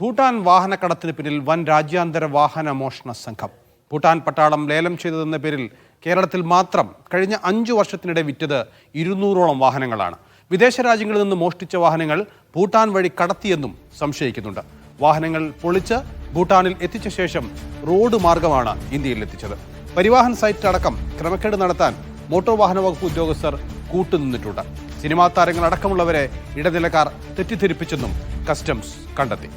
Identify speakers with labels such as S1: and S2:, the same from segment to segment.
S1: ഭൂട്ടാൻ വാഹനക്കടത്തിന് പിന്നിൽ വൻ രാജ്യാന്തര വാഹന മോഷണ സംഘം. ഭൂട്ടാൻ പട്ടാളം ലേലം ചെയ്തതെന്ന പേരിൽ കേരളത്തിൽ മാത്രം കഴിഞ്ഞ അഞ്ചു വർഷത്തിനിടെ വിറ്റത് ഇരുന്നൂറോളം വാഹനങ്ങളാണ്. വിദേശ രാജ്യങ്ങളിൽ നിന്ന് മോഷ്ടിച്ച വാഹനങ്ങൾ ഭൂട്ടാൻ വഴി കടത്തിയെന്നും സംശയിക്കുന്നുണ്ട്. വാഹനങ്ങൾ പൊളിച്ച് ഭൂട്ടാനിൽ എത്തിച്ച ശേഷം റോഡ് മാർഗമാണ് ഇന്ത്യയിൽ എത്തിച്ചത്. പരിവാഹൻ സൈറ്റ് അടക്കം ക്രമക്കേട് നടത്താൻ മോട്ടോർ വാഹന വകുപ്പ് ഉദ്യോഗസ്ഥർ കൂട്ടുനിന്നിട്ടുണ്ട് സിനിമാ താരങ്ങൾ അടക്കമുള്ളവരെ ഇടനിലക്കാർ തെറ്റിദ്ധരിപ്പിച്ചെന്നും കസ്റ്റംസ് കണ്ടെത്തി.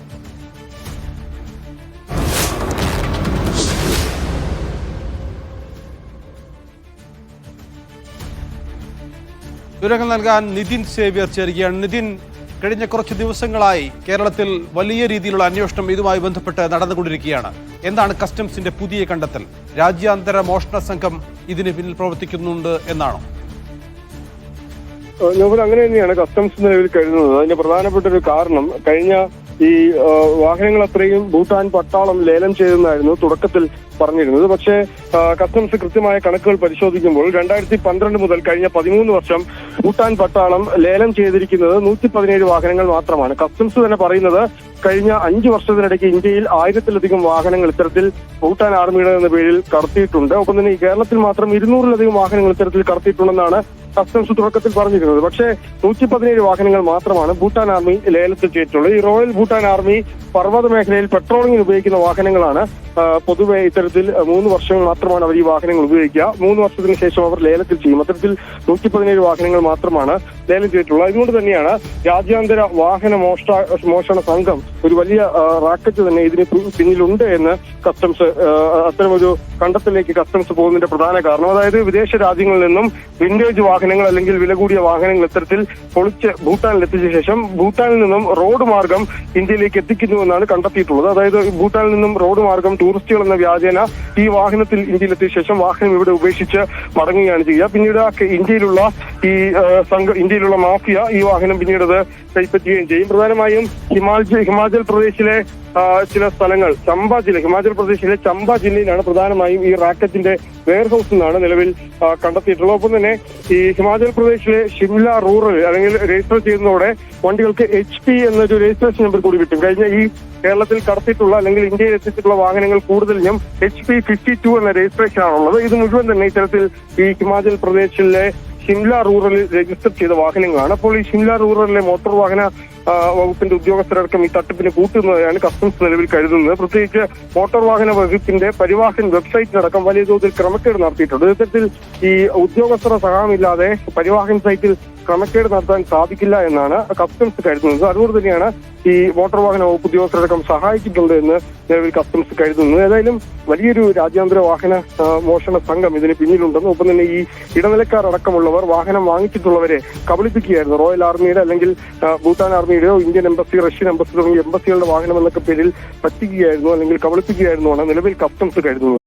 S1: വിവരങ്ങൾ നൽകാൻ നിതിൻ സേവ്യർ ചേരുകയാണ്. നിതിൻ കഴിഞ്ഞ കുറച്ച് ദിവസങ്ങളായി കേരളത്തിൽ വലിയ രീതിയിലുള്ള അന്വേഷണം ഇതുമായി ബന്ധപ്പെട്ട് നടന്നുകൊണ്ടിരിക്കുകയാണ്. എന്താണ് കസ്റ്റംസിന്റെ പുതിയ കണ്ടെത്തൽ? രാജ്യാന്തര മോഷണ സംഘം ഇതിന് പിന്നിൽ പ്രവർത്തിക്കുന്നുണ്ട് എന്നാണോ?
S2: അങ്ങനെ തന്നെയാണ് കസ്റ്റംസ് നിലവിൽ കരുതുന്നത്. അതിന്റെ പ്രധാനപ്പെട്ട ഒരു കാരണം കഴിഞ്ഞ ഈ വാഹനങ്ങൾ അത്രയും ഭൂട്ടാൻ പട്ടാളം ലേലം ചെയ്തെന്നായിരുന്നു തുടക്കത്തിൽ പറഞ്ഞിരുന്നത്. പക്ഷേ കസ്റ്റംസ് കൃത്യമായ കണക്കുകൾ പരിശോധിക്കുമ്പോൾ രണ്ടായിരത്തി പന്ത്രണ്ട് മുതൽ കഴിഞ്ഞ പതിമൂന്ന് വർഷം ഭൂട്ടാൻ പട്ടാളം ലേലം ചെയ്തിരിക്കുന്നത് നൂറ്റി പതിനേഴ് വാഹനങ്ങൾ മാത്രമാണ്. കസ്റ്റംസ് തന്നെ പറയുന്നത് കഴിഞ്ഞ അഞ്ചു വർഷത്തിനിടയ്ക്ക് ഇന്ത്യയിൽ ആയിരത്തിലധികം വാഹനങ്ങൾ ഇത്തരത്തിൽ ഭൂട്ടാൻ ആർമിയുടെ എന്ന പേരിൽ കടത്തിയിട്ടുണ്ട്. ഒപ്പം തന്നെ കേരളത്തിൽ മാത്രം ഇരുന്നൂറിലധികം വാഹനങ്ങൾ ഇത്തരത്തിൽ കടത്തിയിട്ടുണ്ടെന്നാണ് കസ്റ്റംസ് തുടക്കത്തിൽ പറഞ്ഞിരുന്നത്. പക്ഷേ നൂറ്റി പതിനേഴ് വാഹനങ്ങൾ മാത്രമാണ് ഭൂട്ടാൻ ആർമി ലേലത്തിൽ ചെയ്തിട്ടുള്ളത് ഈ റോയൽ ഭൂട്ടാൻ ആർമി പർവത മേഖലയിൽ പെട്രോളിംഗിന് ഉപയോഗിക്കുന്ന വാഹനങ്ങളാണ്. പൊതുവെ ഇത്തരത്തിൽ മൂന്ന് വർഷങ്ങൾ മാത്രമാണ് അവർ ഈ വാഹനങ്ങൾ ഉപയോഗിക്കുക. മൂന്ന് വർഷത്തിന് ശേഷം അവർ ലേലത്തിൽ ചെയ്യും. അത്തരത്തിൽ നൂറ്റി പതിനേഴ് വാഹനങ്ങൾ മാത്രമാണ് ലേലം ചെയ്തിട്ടുള്ളത്. അതുകൊണ്ട് തന്നെയാണ് രാജ്യാന്തര വാഹന മോഷ്ട മോഷണ സംഘം ഒരു വലിയ റാക്കറ്റ് തന്നെ ഇതിന് പിന്നിലുണ്ട് എന്ന് കസ്റ്റംസ് അത്തരമൊരു കണ്ടെത്തലിലേക്ക് കസ്റ്റംസ് പോകുന്നതിന്റെ പ്രധാന കാരണം. അതായത് വിദേശ രാജ്യങ്ങളിൽ നിന്നും വിന്റേജ് വാഹനങ്ങൾ അല്ലെങ്കിൽ വില കൂടിയ വാഹനങ്ങൾ ഇത്തരത്തിൽ പൊളിച്ച് ഭൂട്ടാനിൽ എത്തിച്ച ശേഷം ഭൂട്ടാനിൽ നിന്നും റോഡ് മാർഗം ഇന്ത്യയിലേക്ക് എത്തിക്കുന്നുവെന്നാണ് കണ്ടെത്തിയിട്ടുള്ളത്. അതായത് ഭൂട്ടാനിൽ നിന്നും റോഡ് മാർഗം ടൂറിസ്റ്റുകൾ എന്ന വ്യാജേന ഈ വാഹനത്തിൽ ഇന്ത്യയിലെത്തിയ ശേഷം വാഹനം ഇവിടെ ഉപേക്ഷിച്ച് മടങ്ങുകയാണ് ചെയ്യുക. പിന്നീട് ഇന്ത്യയിലുള്ള ഈ സംഘ ഇന്ത്യയിലുള്ള മാഫിയ ഈ വാഹനം പിന്നീട് കൈപ്പറ്റുകയും ചെയ്യും. പ്രധാനമായും ഹിമാചൽ ഹിമാചൽ പ്രദേശിലെ ചില സ്ഥലങ്ങൾ ചമ്പ ജില്ല ഹിമാചൽ പ്രദേശിലെ ചമ്പ ജില്ലയിലാണ് പ്രധാനമായും ഈ റാക്കറ്റിന്റെ വെയർ ഹൗസ് എന്നാണ് നിലവിൽ കണ്ടെത്തിയിട്ടുള്ളത്. ഒപ്പം തന്നെ ഈ ഹിമാചൽ പ്രദേശിലെ ഷിംല റൂറൽ അല്ലെങ്കിൽ രജിസ്റ്റർ ചെയ്യുന്നതോടെ വണ്ടികൾക്ക് എച്ച് പി എന്നൊരു രജിസ്ട്രേഷൻ നമ്പർ കൂടി കിട്ടും. കഴിഞ്ഞ ഈ കേരളത്തിൽ കടത്തിയിട്ടുള്ള അല്ലെങ്കിൽ ഇന്ത്യയിൽ എത്തിച്ചിട്ടുള്ള വാഹനങ്ങൾ കൂടുതലും എച്ച് പി ഫിഫ്റ്റി ടു എന്ന രജിസ്ട്രേഷൻ ആണുള്ളത് ഇത് മുഴുവൻ തന്നെ ഇത്തരത്തിൽ ഈ ഹിമാചൽ പ്രദേശിലെ ഷിംല റൂറലിൽ രജിസ്റ്റർ ചെയ്ത വാഹനങ്ങളാണ്. അപ്പോൾ ഈ ഷിംല റൂറലിലെ മോട്ടോർ വാഹന വകുപ്പിന്റെ ഉദ്യോഗസ്ഥരടക്കം ഈ തട്ടിപ്പിന് കൂട്ടുന്നതായാണ് കസ്റ്റംസ് നിലവിൽ കരുതുന്നത്. പ്രത്യേകിച്ച് മോട്ടോർ വാഹന വകുപ്പിന്റെ പരിവാഹൻ വെബ്സൈറ്റിനടക്കം വലിയ തോതിൽ ക്രമക്കേട് നടത്തിയിട്ടുണ്ട്. ഇത്തരത്തിൽ ഈ ഉദ്യോഗസ്ഥരുടെ സഹായമില്ലാതെ പരിവാഹൻ സൈറ്റിൽ ക്രമക്കേട് നടത്താൻ സാധിക്കില്ല എന്നാണ് കസ്റ്റംസ് കരുതുന്നത്. അതുകൊണ്ട് തന്നെയാണ് ഈ മോട്ടോർ വാഹന വകുപ്പ് ഉദ്യോഗസ്ഥരടക്കം സഹായിച്ചിട്ടുണ്ട് എന്ന് നിലവിൽ കസ്റ്റംസ് കരുതുന്നത്. ഏതായാലും വലിയൊരു രാജ്യാന്തര വാഹന മോഷണ സംഘം ഇതിന് പിന്നിലുണ്ടെന്നും ഒപ്പം തന്നെ ഈ ഇടനിലക്കാർ അടക്കമുള്ളവർ വാഹനം വാങ്ങിച്ചിട്ടുള്ളവരെ കബളിപ്പിക്കുകയായിരുന്നു. റോയൽ ആർമിയുടെ അല്ലെങ്കിൽ ഭൂട്ടാൻ ഭൂട്ടാൻ ആർമിയുടെയോ ഇന്ത്യൻ എംബസി റഷ്യൻ എംബസി തുടങ്ങിയ എംബസികളുടെ വാഹനം എന്നൊക്കെ പേരിൽ പറ്റിക്കുകയായിരുന്നു അല്ലെങ്കിൽ കബളിപ്പിക്കുകയായിരുന്നു ആണ് നിലവിൽ കസ്റ്റംസ് കരുതുന്നത്.